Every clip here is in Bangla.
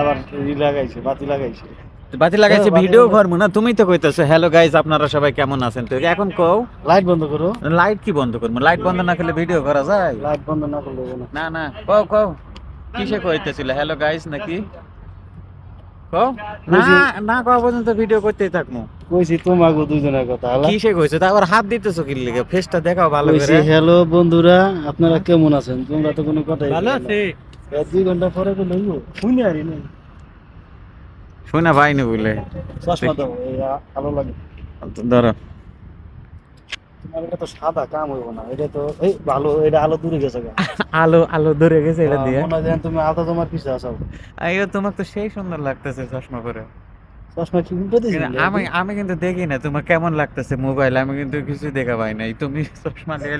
আবার ই লাগাইছে বাতি লাগাইছে। বাতি লাগাইছে হ্যাঁ, ভিডিও লাগাইছে। করব না তুমি তো কইতেছো হ্যালো গাইজ আপনারা সবাই কেমন আছেন? তো এখন কও। লাইট বন্ধ করো। লাইট কি বন্ধ করব লাইট বন্ধ না করলে ভিডিও করা যায়? লাইট বন্ধ না করলে না। না কও কও। কিসে কইতেছিল? হ্যালো গাইস নাকি? কও? না না কও পর্যন্ত ভিডিও করতেই থাকমু। কইছি তোমাকে দুইজনের কথা কিসে কইছে? তা আবার হাত দিতেছো কি লিগে? ফেসটা দেখাও ভালো করে। হ্যালো বন্ধুরা আপনারা কেমন আছেন? তোমরা তো কোনো কথাই ভালো। আছে। দুই ঘণ্টা পরে তো লইব শুনি আরি না শুনা পাইনি বলে। চশমা দাও এই লাগে। ধরো। তোমার এটা তো সাদা কাম হইব না। এটা তো এই ভালো এটা আলো দূরে গেছে আলো আলো ধরে গেছে এটা দিয়ে। মনে হয় তুমি আলতা তোমার পিছে তো সেই সুন্দর লাগতেছে চশমা পরে। চশমা কি উল্টে আমি আমি কিন্তু দেখি না তোমার কেমন লাগতেছে মোবাইল। আমি কিন্তু কিছু দেখা পাই নাই। তুমি চশমা নিয়ে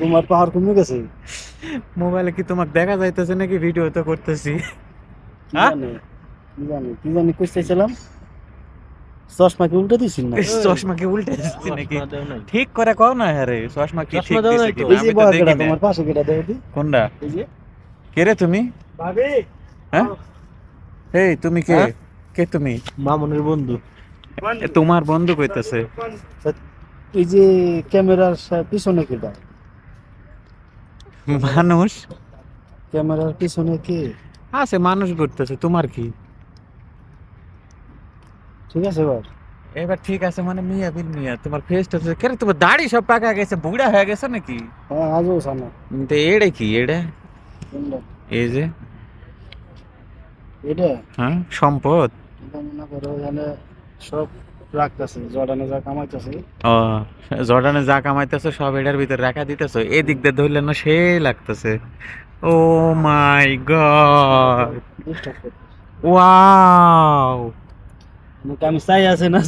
তোমার পাহাড় কমে গেছে? মোবাইলে কি তোমাকে দেখা যাইতেছে নাকি? ভিডিও তো করতেছি। কি হ্যাঁ? জানি কি জানি কইতেছিলাম। চশমা কি উল্টে দিছিস না চশমা কি উল্টে দিচ্ছে নাকি? ঠিক করে কও না চশমা কি ঠিক দাও কি তো। এই যে আমি তো দেখি তোমার পাশে কেডা দেও দি। কোনটা? এই যে। কে রে তুমি? ভাবি। হ্যাঁ? এই তুমি কে? হ্যাঁ? কে তুমি? মামুনের বন্ধু। তোমার বন্ধু কইতাছে। এই যে ক্যামেরার পিছনে কেডা মানুষ? ক্যামেরার পিছনে কে? আছে মানুষ ঘুরতেছে তোমার কি? ঠিক আছে এবার এবার ঠিক আছে মানে মিয়া বিল মিয়া তোমার ফেসটা কে রে তোমার দাড়ি সব পাকা গেছে বুড়া হয়ে গেছে নাকি? হ্যাঁ আজও সানা তো এড়ে কি এড়ে? এই যে। এটা? হ্যাঁ সম্পদ। এটা মনে করো এখানে সব রাখতেছে জর্ডানে যা কামাইতেছে। ও জর্ডানে যা কামাইতেছো সব এটার ভিতরে রাখা দিতেছো। এদিক দিয়ে ধরলে না সে লাগতেছে। Oh my God. ওয়াও। মুখ আমি চাই আছে না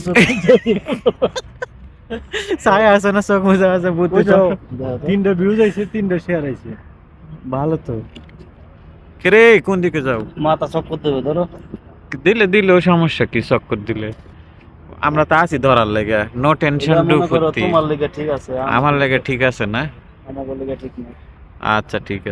সায়া আছে না চোখ মুজা আছে বুদ্ধি তো। তিনটা ভিউজ আইছে তিনটা শেয়ার আইছে। ভালো তো। রে কোন দিকে যাও? মাথা চক করতে হবে ধরো। দিলে দিলে ও সমস্যা কি চক্কর দিলে? আমরা তো আছি ধরার লেগে। নো টেনশন ডু ফুর্তি। তোমার লেগে ঠিক আছে আমার লেগে ঠিক আছে না? আমার লেগে ঠিক না। আচ্ছা ঠিক আছে।